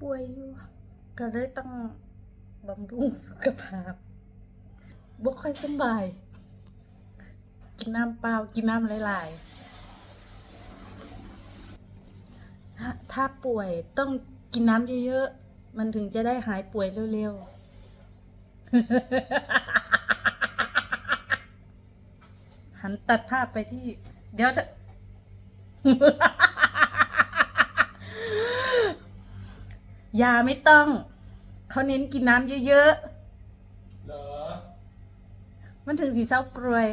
ป่วยอยู่ก็เลยต้องบำรุงสุขภาพบ่ค่อยสบาย กินน้ำเปล่ากินน้ำหลายๆถ้าถ้าป่วยต้องกินน้ำเยอะๆ มันถึงจะได้หายป่วยเร็วๆ หันตัดภาพไปที่ เดี๋ยวจะ ยาไม่ต้อง เขาเน้นกินน้ำเยอะเหรอๆ มันถึงสีเศร้าปรวย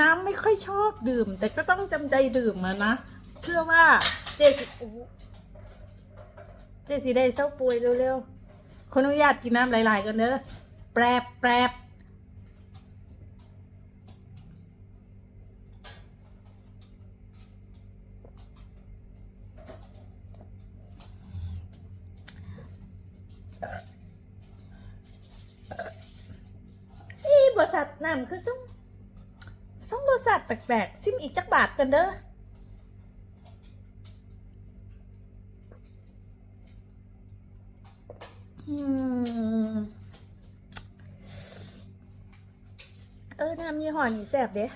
น้ำไม่ค่อยชอบดื่ม แต่ก็ต้องจำใจดื่มอะนะ เพื่อว่าเจสิโอ้โหเจสิได้เศร้าป่วยเร็วๆขออนุญาตกินน้ำหลายๆกันเด้อแปรบแปรบ อีบริษัทน้ำคือส่งส่งบริษัทแปลกๆ ซิมอีกจักบาทกันเด้ออืมเออน้ำยี่ห้อนี้แซ่บเด้